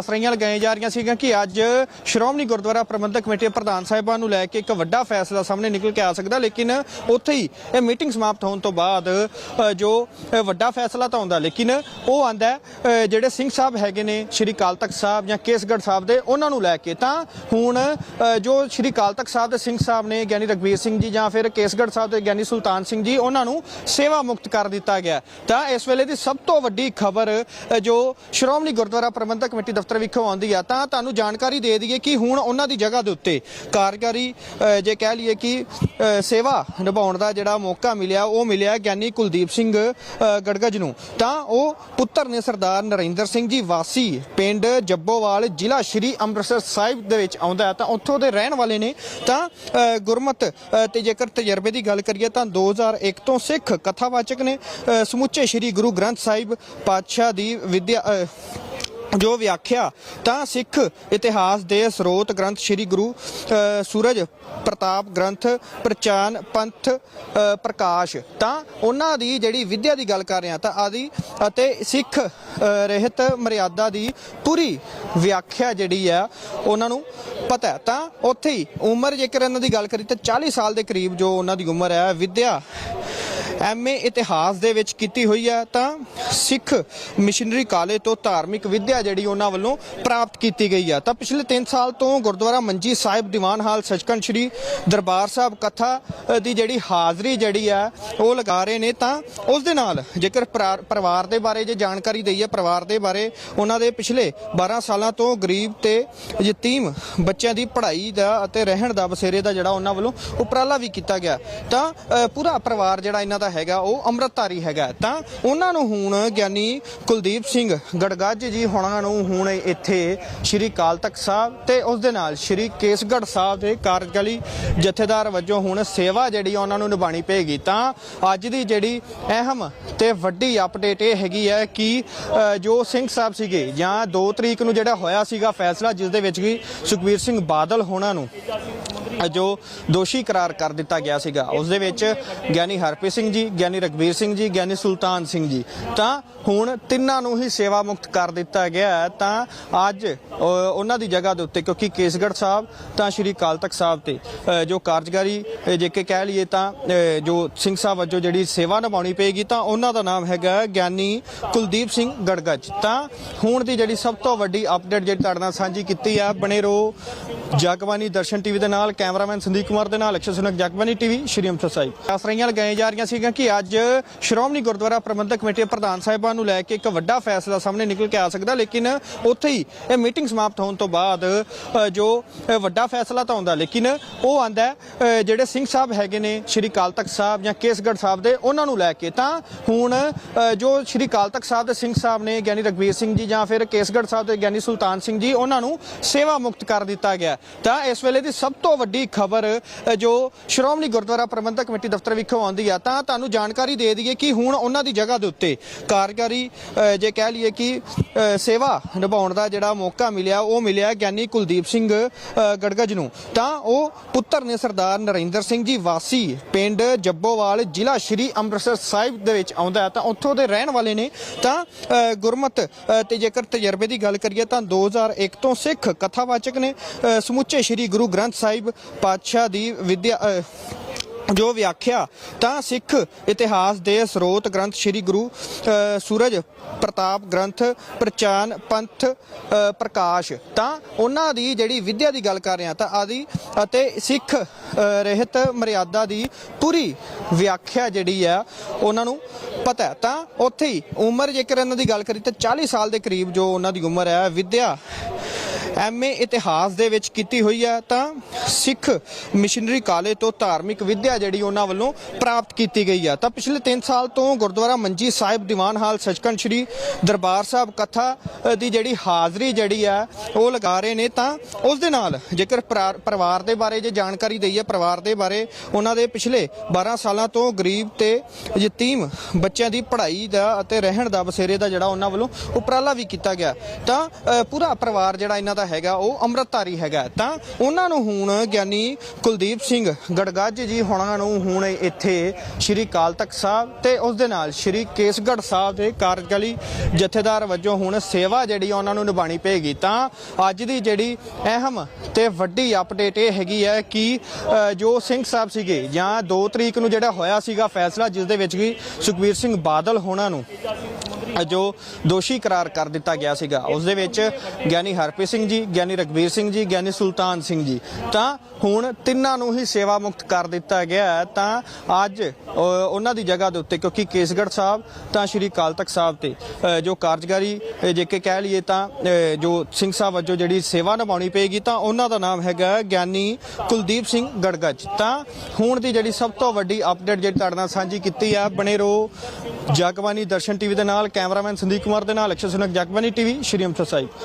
ਰਹੀਆਂ ਲਗਾਈਆਂ ਜਾ ਰਹੀਆਂ ਸੀਗੀਆਂ ਕਿ ਅੱਜ ਸ਼੍ਰੋਮਣੀ ਗੁਰਦੁਆਰਾ ਪ੍ਰਬੰਧਕ ਕਮੇਟੀ ਪ੍ਰਧਾਨ ਸਾਹਿਬਾਨ ਨੂੰ ਲੈ ਕੇ ਇੱਕ ਵੱਡਾ ਫੈਸਲਾ ਸਾਹਮਣੇ ਨਿਕਲ ਕੇ ਆ ਸਕਦਾ, ਲੇਕਿਨ ਉੱਥੇ ਹੀ ਇਹ ਮੀਟਿੰਗ ਸਮਾਪਤ ਹੋਣ ਤੋਂ ਬਾਅਦ ਜੋ ਵੱਡਾ ਫੈਸਲਾ ਤਾਂ ਆਉਂਦਾ ਲੇਕਿਨ ਉਹ ਆਂਦਾ ਜਿਹੜੇ ਸਿੰਘ ਸਾਹਿਬ ਹੈਗੇ ਨੇ, ਸ਼੍ਰੀ ਕਾਲ ਤਖਤ ਸਾਹਿਬ ਜਾਂ ਕੇਸਗੜ੍ਹ ਸਾਹਿਬ ਦੇ, ਉਹਨਾਂ ਨੂੰ ਲੈ ਕੇ, ਤਾਂ ਹੁਣ ਜੋ ਸ਼੍ਰੀ ਕਾਲ ਤਖਤ ਸਾਹਿਬ ਦੇ ਸਿੰਘ ਸਾਹਿਬ ਨੇ, ਗਿਆਨੀ ਰਗਵੀਰ ਸਿੰਘ ਜੀ ਜਾਂ ਫਿਰ ਕੇਸਗੜ੍ਹ ਸਾਹਿਬ ਦੇ ਗਿਆਨੀ ਸੁਲਤਾਨ ਸਿੰਘ ਜੀ, ਉਹਨਾਂ ਨੂੰ ਸੇਵਾ ਮੁਕਤ ਕਰ ਦਿੱਤਾ ਗਿਆ। ਤਾਂ ਇਸ ਵੇਲੇ ਦੀ ਸਭ ਤੋਂ ਵੱਡੀ ਖਬਰ ਜੋ ਸ਼੍ਰੋਮਣੀ ਗੁਰਦੁਆਰਾ ਪ੍ਰਬੰਧਕ ਕਮੇਟੀ ਦਫ਼ਤਰ ਵਿਖੋਂ ਆਉਂਦੀ ਆ ਤਾਂ ਤੁਹਾਨੂੰ ਜਾਣਕਾਰੀ ਦੇ ਦਈਏ ਕਿ ਹੁਣ ਉਹਨਾਂ ਦੀ ਜਗ੍ਹਾ ਦੇ ਉੱਤੇ ਕਾਰਗਰੀ ਜੇ ਕਹਿ ਲਈਏ ਕਿ ਸੇਵਾ ਨਿਭਾਉਣ ਦਾ ਜਿਹੜਾ ਮੌਕਾ ਮਿਲਿਆ ਉਹ ਮਿਲਿਆ ਗਿਆਨੀ ਕੁਲਦੀਪ ਸਿੰਘ ਅ, ਨੂੰ। ਤਾਂ ਉਹ ਪੁੱਤਰ ਨੇ ਸਰਦਾਰ ਨਰਿੰਦਰ ਸਿੰਘ ਜੀ ਵਾਸੀ ਪਿੰਡ ਜੱਬੋਵਾਲ ਜ਼ਿਲ੍ਹਾ ਸ਼੍ਰੀ ਅੰਮ੍ਰਿਤਸਰ ਸਾਹਿਬ ਦੇ ਵਿੱਚ ਆਉਂਦਾ ਤਾਂ ਉੱਥੋਂ ਦੇ ਰਹਿਣ ਵਾਲੇ ਨੇ ਤਾਂ ਅ, ਗੁਰਮਤ ਤੇ ਜੇਕਰ ਤਜਰਬੇ ਦੀ ਗੱਲ ਕਰੀਏ ਤਾਂ 2001 ਤੋਂ ਸਿੱਖ ਕਥਾਵਾਚਕ ਨੇ ਸਮੁੱਚੇ ਸ਼੍ਰੀ ਗੁਰੂ ਗ੍ਰੰਥ ਸਾਹਿਬ ਪਾਤਸ਼ਾਹ ਦੀ ਵਿਦਿਆ ਜੋ ਵਿਆਖਿਆ ਤਾਂ ਸਿੱਖ ਇਤਿਹਾਸ ਦੇ ਸਰੋਤ ਗ੍ਰੰਥ ਸ੍ਰੀ ਗੁਰੂ ਸੂਰਜ ਪ੍ਰਤਾਪ ਗ੍ਰੰਥ, ਪ੍ਰਚਾਨ ਪੰਥ ਪ੍ਰਕਾਸ਼। ਤਾਂ ਉਹਨਾਂ ਦੀ ਜਿਹੜੀ ਵਿਦਿਆ ਦੀ ਗੱਲ ਕਰ ਰਹੇ ਹਾਂ ਤਾਂ ਆਦੀ ਅਤੇ ਸਿੱਖ ਰਹਿਤ ਮਰਿਆਦਾ ਦੀ ਪੂਰੀ ਵਿਆਖਿਆ ਜਿਹੜੀ ਆ, ਉਹਨਾਂ ਨੂੰ ਪਤਾ ਹੈ। ਤਾਂ ਉੱਥੇ ਹੀ ਉਮਰ ਜੇਕਰ ਇਹਨਾਂ ਦੀ ਗੱਲ ਕਰੀ ਤਾਂ 40 ਸਾਲ ਦੇ ਕਰੀਬ ਜੋ ਉਹਨਾਂ ਦੀ ਉਮਰ ਹੈ, ਵਿਦਿਆ ਐਮਏ ਇਤਿਹਾਸ ਦੇ ਵਿੱਚ ਕੀਤੀ ਹੋਈ ਹੈ, ਤਾਂ ਸਿੱਖ ਮਿਸ਼ਨਰੀ ਕਾਲਜ ਤੋਂ ਧਾਰਮਿਕ ਵਿੱਦਿਆ ਜਿਹੜੀ ਉਹਨਾਂ ਵੱਲੋਂ ਪ੍ਰਾਪਤ ਕੀਤੀ ਗਈ ਹੈ। ਤਾਂ ਪਿਛਲੇ 3 ਸਾਲ ਤੋਂ ਗੁਰਦੁਆਰਾ ਮੰਜੀ ਸਾਹਿਬ, ਦੀਵਾਨ ਹਾਲ, ਸਚਖੰਡ ਸ੍ਰੀ ਦਰਬਾਰ ਸਾਹਿਬ ਕਥਾ ਦੀ ਜਿਹੜੀ ਹਾਜ਼ਰੀ ਜਿਹੜੀ ਹੈ, ਉਹ ਲਗਾ ਰਹੇ ਨੇ। ਤਾਂ ਉਸ ਦੇ ਨਾਲ ਜੇਕਰ ਪਰਿਵਾਰ ਦੇ ਬਾਰੇ ਜੇ ਜਾਣਕਾਰੀ ਦਈਏ, ਪਰਿਵਾਰ ਦੇ ਬਾਰੇ ਉਹਨਾਂ ਦੇ ਪਿਛਲੇ 12 ਸਾਲਾਂ ਤੋਂ ਗਰੀਬ ਤੇ ਯਤੀਮ ਬੱਚਿਆਂ ਦੀ ਪੜ੍ਹਾਈ ਦਾ ਅਤੇ ਰਹਿਣ ਦਾ ਬਸੇਰੇ ਦਾ ਜਿਹੜਾ ਉਹਨਾਂ ਵੱਲੋਂ ਉਪਰਾਲਾ ਵੀ ਕੀਤਾ ਗਿਆ। ਤਾਂ ਪੂਰਾ ਪਰਿਵਾਰ ਜਿਹੜਾ ਇਹਨਾਂ ਦਾ ਹੈਗਾ, ਉਹ ਅੰਮ੍ਰਿਤਧਾਰੀ ਹੈਗਾ। ਤਾਂ ਉਹਨਾਂ ਨੂੰ ਹੁਣ ਗਿਆਨੀ ਕੁਲਦੀਪ ਸਿੰਘ ਗੜਗੱਜ ਜੀ ਹੁਣਾਂ ਨੂੰ ਹੁਣ ਇੱਥੇ ਸ਼੍ਰੀ ਕਾਲ ਤਖਤ ਸਾਹਿਬ ਤੇ ਉਸ ਦੇ ਨਾਲ ਸ਼੍ਰੀ ਕੇਸਗੜ੍ਹ ਸਾਹਿਬ ਦੇ ਕਾਰਜਕਾਰੀ ਜਥੇਦਾਰ ਵਜੋਂ ਹੁਣ ਸੇਵਾ ਜਿਹੜੀ ਉਹਨਾਂ ਨੂੰ ਨਿਭਾਣੀ ਪਏਗੀ। ਤਾਂ ਅੱਜ ਦੀ ਜਿਹੜੀ ਅਹਿਮ ਤੇ ਵੱਡੀ ਅਪਡੇਟ ਇਹ ਹੈਗੀ ਹੈ ਕਿ ਜੋ ਸਿੰਘ ਸਾਹਿਬ ਸੀਗੇ ਜਾਂ 2 ਤਰੀਕ ਨੂੰ ਜਿਹੜਾ ਹੋਇਆ ਸੀਗਾ ਫੈਸਲਾ, ਜਿਸ ਦੇ ਵਿੱਚ ਕਿ ਸੁਖਬੀਰ ਸਿੰਘ ਬਾਦਲ ਹੋਣਾ ਨੂੰ ਜੋ ਦੋਸ਼ੀ ਕਰਾਰ ਕਰ ਦਿੱਤਾ ਗਿਆ ਸੀਗਾ। ਉਸ ਦੇ ਵਿੱਚ ਗਿਆਨੀ ਹਰਪ੍ਰੀਤ ਸਿੰਘ ਜੀ, ਗਿਆਨੀ ਰਗਵੀਰ ਸਿੰਘ ਜੀ, ਗਿਆਨੀ ਸੁਲਤਾਨ ਸਿੰਘ ਜੀ। ਤਾਂ ਹੁਣ ਤਿੰਨਾਂ ਨੂੰ ਹੀ ਸੇਵਾ ਮੁਕਤ ਕਰ ਦਿੱਤਾ ਗਿਆ ਹੈ। ਤਾਂ ਅੱਜ ਉਹਨਾਂ ਦੀ ਜਗ੍ਹਾ ਦੇ ਉੱਤੇ, ਕਿਉਂਕਿ ਕੇਸਗੜ੍ਹ ਸਾਹਿਬ ਤਾਂ ਸ਼੍ਰੀ ਕਾਲ ਤਖਤ ਸਾਹਿਬ ਤੇ ਜੋ ਕਾਰਜਕਾਰੀ ਜੇ ਕਿ ਕਹਿ ਲਈਏ ਤਾਂ ਜੋ ਸਿੰਘ ਸਾਹਿਬ ਵਜੋਂ ਜਿਹੜੀ ਸੇਵਾ ਨਿਭਾਉਣੀ ਪਏਗੀ, ਤਾਂ ਉਹਨਾਂ ਦਾ ਨਾਮ ਹੈਗਾ ਗਿਆਨੀ ਕੁਲਦੀਪ ਸਿੰਘ ਗੜਗੱਜ। ਤਾਂ ਹੁਣ ਦੀ ਜਿਹੜੀ ਸਭ ਤੋਂ ਵੱਡੀ ਅਪਡੇਟ ਜਿਹੜੀ ਤੁਹਾਡੇ ਨਾਲ ਸਾਂਝੀ ਕੀਤੀ ਆ, ਬਣੇ ਰੋ ਜਗਬਾਨੀ ਦਰਸ਼ਨ ਟੀਵੀ ਦੇ ਨਾਲ ਕੈਮਰਾਮੈਨ ਸੰਦੀਪ ਕੁਮਾਰ ਦੇ ਨਾਲ ਅਕਸ਼ਰ ਸੁਨਕ ਜਗਬਾਨੀ ਟੀਵੀ, ਸ਼੍ਰੀ ਅੰਮ੍ਰਿਤਸਰ ਸਾਹਿਬ। ਆਸਰਾਈਆਂ ਲਗਾਈਆਂ ਜਾ ਰਹੀਆਂ ਸੀਗੀਆਂ ਕਿ ਅੱਜ ਸ਼੍ਰੋਮਣੀ ਗੁਰਦੁਆਰਾ ਪ੍ਰਬੰਧਕ ਕਮੇਟੀ ਦੇ ਪ੍ਰਧਾਨ ਸਾਹਿਬਾਨ ਨੂੰ ਲੈ ਕੇ ਇੱਕ ਵੱਡਾ ਫੈਸਲਾ ਸਾਹਮਣੇ ਨਿਕਲ ਕੇ ਆ ਸਕਦਾ, ਲੇਕਿਨ ਉੱਥੇ ਹੀ ਇਹ ਮੀਟਿੰਗ ਸਮਾਪਤ ਹੋਣ ਤੋਂ ਬਾਅਦ ਜੋ ਵੱਡਾ ਫੈਸਲਾ ਤਾਂ ਆਉਂਦਾ ਲੇਕਿਨ ਉਹ ਆਂਦਾ ਜਿਹੜੇ ਸਿੰਘ ਸਾਹਿਬ ਹੈਗੇ ਨੇ, ਸ਼੍ਰੀ ਕਾਲ ਤਖਤ ਸਾਹਿਬ ਜਾਂ ਕੇਸਗੜ੍ਹ ਸਾਹਿਬ ਦੇ, ਉਹਨਾਂ ਨੂੰ ਲੈ ਕੇ। ਤਾਂ ਹੁਣ ਜੋ ਸ਼੍ਰੀ ਕਾਲ ਤਖਤ ਸਾਹਿਬ ਦੇ ਸਿੰਘ ਸਾਹਿਬ ਨੇ, ਗਿਆਨੀ ਰਗਵੀਰ ਸਿੰਘ ਜੀ ਜਾਂ ਫਿਰ ਕੇਸਗੜ੍ਹ ਸਾਹਿਬ ਦੇ ਗਿਆਨੀ ਸੁਲਤਾਨ ਸਿੰਘ ਜੀ, ਉਹਨਾਂ ਨੂੰ ਸੇਵਾ ਮੁਕਤ ਕਰ ਦਿੱਤਾ ਗਿਆ। ਤਾਂ ਇਸ ਵੇਲੇ ਦੀ ਸਭ ਤੋਂ ਵੱਡੀ ਖਬਰ ਜੋ ਸ਼੍ਰੋਮਣੀ ਗੁਰਦੁਆਰਾ ਪ੍ਰਬੰਧਕ ਕਮੇਟੀ ਦਫ਼ਤਰ ਵਿਖੋਂ ਆਉਂਦੀ ਆ ਤਾਂ ਤੁਹਾਨੂੰ ਜਾਣਕਾਰੀ ਦੇ ਦਈਏ ਕਿ ਹੁਣ ਉਹਨਾਂ ਦੀ ਜਗ੍ਹਾ ਦੇ ਉੱਤੇ ਕਾਰਜਕਾਰੀ ਜੇ ਕਹਿ ਲਈਏ ਕਿ ਸੇਵਾ ਨਿਭਾਉਣ ਦਾ ਜਿਹੜਾ ਮੌਕਾ ਮਿਲਿਆ ਉਹ ਮਿਲਿਆ ਗਿਆਨੀ ਕੁਲਦੀਪ ਸਿੰਘ ਅ, ਨੂੰ। ਤਾਂ ਉਹ ਪੁੱਤਰ ਨੇ ਸਰਦਾਰ ਨਰਿੰਦਰ ਸਿੰਘ ਜੀ ਵਾਸੀ ਪਿੰਡ ਜੱਬੋਵਾਲ ਜ਼ਿਲ੍ਹਾ ਸ਼੍ਰੀ ਅੰਮ੍ਰਿਤਸਰ ਸਾਹਿਬ ਦੇ ਵਿੱਚ ਆਉਂਦਾ ਤਾਂ ਉੱਥੋਂ ਦੇ ਰਹਿਣ ਵਾਲੇ ਨੇ ਤਾਂ ਅ, ਗੁਰਮਤ ਤੇ ਜੇਕਰ ਤਜਰਬੇ ਦੀ ਗੱਲ ਕਰੀਏ ਤਾਂ 2001 ਤੋਂ ਸਿੱਖ ਕਥਾਵਾਚਕ ਨੇ ਸਮੁੱਚੇ ਸ਼੍ਰੀ ਗੁਰੂ ਗ੍ਰੰਥ ਸਾਹਿਬ ਪਾਤਸ਼ਾਹ ਦੀ ਵਿਦਿਆ ਜੋ ਵਿਆਖਿਆ, ਤਾਂ ਸਿੱਖ ਇਤਿਹਾਸ ਦੇ ਸਰੋਤ ਗ੍ਰੰਥ ਸ੍ਰੀ ਗੁਰੂ ਸੂਰਜ ਪ੍ਰਤਾਪ ਗ੍ਰੰਥ, ਪ੍ਰਚਾਨ ਪੰਥ ਪ੍ਰਕਾਸ਼, ਤਾਂ ਉਹਨਾਂ ਦੀ ਜਿਹੜੀ ਵਿਦਿਆ ਦੀ ਗੱਲ ਕਰ ਰਿਹਾ ਤਾਂ ਆਦੀ ਅਤੇ ਸਿੱਖ ਰਹਿਤ ਮਰਿਆਦਾ ਦੀ ਪੂਰੀ ਵਿਆਖਿਆ ਜਿਹੜੀ ਆ, ਉਹਨਾਂ ਨੂੰ ਪਤਾ ਹੈ। ਤਾਂ ਉੱਥੇ ਹੀ ਉਮਰ ਜੇਕਰ ਇਹਨਾਂ ਦੀ ਗੱਲ ਕਰੀ ਤਾਂ 40 ਸਾਲ ਦੇ ਕਰੀਬ ਜੋ ਉਹਨਾਂ ਦੀ ਉਮਰ ਹੈ, ਵਿਦਿਆ ਐਮਏ ਇਤਿਹਾਸ ਦੇ ਵਿੱਚ ਕੀਤੀ ਹੋਈ ਹੈ ਤਾਂ ਸਿੱਖ ਮਿਸ਼ਨਰੀ ਕਾਲਜ ਤੋਂ ਧਾਰਮਿਕ ਵਿਦਿਆ ਜਿਹੜੀ ਉਹਨਾਂ ਵੱਲੋਂ ਪ੍ਰਾਪਤ ਕੀਤੀ ਗਈ ਹੈ ਤਾਂ ਪਿਛਲੇ 3 ਸਾਲ ਤੋਂ ਗੁਰਦੁਆਰਾ ਮੰਜੀ ਸਾਹਿਬ, ਦੀਵਾਨ ਹਾਲ, ਸਚਖੰਡ ਸ੍ਰੀ ਦਰਬਾਰ ਸਾਹਿਬ ਕਥਾ ਦੀ ਜਿਹੜੀ ਹਾਜ਼ਰੀ ਜਿਹੜੀ ਹੈ ਉਹ ਲਗਾ ਰਹੇ ਨੇ। ਤਾਂ ਉਸ ਦੇ ਨਾਲ ਜੇਕਰ ਪਰਿਵਾਰ ਦੇ ਬਾਰੇ ਜੇ ਜਾਣਕਾਰੀ ਦਈਏ, ਪਰਿਵਾਰ ਦੇ ਬਾਰੇ, ਉਹਨਾਂ ਦੇ ਪਿਛਲੇ 12 ਸਾਲਾਂ ਤੋਂ ਗਰੀਬ ਤੇ ਯਤੀਮ ਬੱਚਿਆਂ ਦੀ ਪੜ੍ਹਾਈ ਦਾ ਅਤੇ ਰਹਿਣ ਦਾ ਬਸੇਰੇ ਦਾ ਜਿਹੜਾ ਉਹਨਾਂ ਵੱਲੋਂ ਉਪਰਾਲਾ ਵੀ ਕੀਤਾ ਗਿਆ। ਤਾਂ ਪੂਰਾ ਪਰਿਵਾਰ ਜਿਹੜਾ ਇਹਨਾਂ ਦਾ ਜਿਹੜਾ ਹੈਗਾ ਉਹ ਅੰਮ੍ਰਿਤਧਾਰੀ ਹੈਗਾ। ਤਾਂ ਉਹਨਾਂ ਨੂੰ ਹੁਣ ਗਿਆਨੀ ਕੁਲਦੀਪ ਸਿੰਘ ਗੜਗੱਜ ਜੀ ਹੁਣਾਂ ਨੂੰ ਹੁਣ ਇੱਥੇ ਸ਼੍ਰੀ ਕਾਲ ਤਖਤ ਸਾਹਿਬ ਤੇ ਉਸ ਦੇ ਨਾਲ ਸ਼੍ਰੀ ਕੇਸਗੜ੍ਹ ਸਾਹਿਬ ਦੇ ਕਾਰਜਕਾਰੀ ਜਥੇਦਾਰ ਵਜੋਂ ਹੁਣ ਸੇਵਾ ਜਿਹੜੀ ਆ ਉਹਨਾਂ ਨੂੰ ਨਿਭਾਣੀ ਪਏਗੀ। ਤਾਂ ਅੱਜ ਦੀ ਜਿਹੜੀ ਅਹਿਮ ਤੇ ਵੱਡੀ ਅਪਡੇਟ ਇਹ ਹੈਗੀ ਹੈ ਕਿ ਜੋ ਸਿੰਘ ਸਾਹਿਬ ਸੀਗੇ ਜਾਂ 2 ਤਰੀਕ ਨੂੰ ਜਿਹੜਾ ਹੋਇਆ ਸੀਗਾ ਫੈਸਲਾ, ਜਿਸ ਦੇ ਵਿੱਚ ਕਿ ਸੁਖਬੀਰ ਸਿੰਘ ਬਾਦਲ ਹੋਣਾ ਨੂੰ ਜੋ ਦੋਸ਼ੀ ਕਰਾਰ ਕਰ ਦਿੱਤਾ ਗਿਆ ਸੀਗਾ, ਉਸ ਦੇ ਵਿੱਚ ਗਿਆਨੀ ਹਰਪ੍ਰੀਤ ਸਿੰਘ ਜੀ, ਗਿਆਨੀ ਰਗਵੀਰ ਸਿੰਘ ਜੀ, ਗਿਆਨੀ ਸੁਲਤਾਨ ਸਿੰਘ ਜੀ। ਤਾਂ ਹੁਣ ਤਿੰਨਾਂ ਨੂੰ ਹੀ ਸੇਵਾ ਮੁਕਤ ਕਰ ਦਿੱਤਾ ਗਿਆ ਹੈ। ਤਾਂ ਅੱਜ ਉਹਨਾਂ ਦੀ ਜਗ੍ਹਾ ਦੇ ਉੱਤੇ, ਕਿਉਂਕਿ ਕੇਸਗੜ੍ਹ ਸਾਹਿਬ ਤਾਂ ਸ਼੍ਰੀ ਅਕਾਲ ਤਖਤ ਸਾਹਿਬ ਤੇ ਜੋ ਕਾਰਜਕਾਰੀ ਜੇ ਕਿ ਕਹਿ ਲਈਏ ਤਾਂ ਜੋ ਸਿੰਘ ਸਾਹਿਬ ਵਜੋਂ ਜਿਹੜੀ ਸੇਵਾ ਨਿਭਾਉਣੀ ਪਏਗੀ, ਤਾਂ ਉਹਨਾਂ ਦਾ ਨਾਮ ਹੈਗਾ ਗਿਆਨੀ ਕੁਲਦੀਪ ਸਿੰਘ ਗੜਗੱਜ। ਤਾਂ ਹੁਣ ਦੀ ਜਿਹੜੀ ਸਭ ਤੋਂ ਵੱਡੀ ਅਪਡੇਟ ਜਿਹੜੀ ਤੁਹਾਡੇ ਨਾਲ ਸਾਂਝੀ ਕੀਤੀ ਆ ਬਣੇ ਰਹੋ ਜਗਬਾਨੀ ਦਰਸ਼ਨ ਟੀਵੀ ਦੇ ਨਾਲ, ਕੈਮਰਾਮੈਨ ਸੰਦੀਪ ਕੁਮਾਰ ਦੇ ਨਾਲ, ਅਕਸ਼ਰ ਸੁਨਕ ਜਗਬਾਨੀ ਟੀਵੀ, ਸ਼੍ਰੀ ਅੰਮ੍ਰਿਤਸਰ ਸਾਹਿਬ।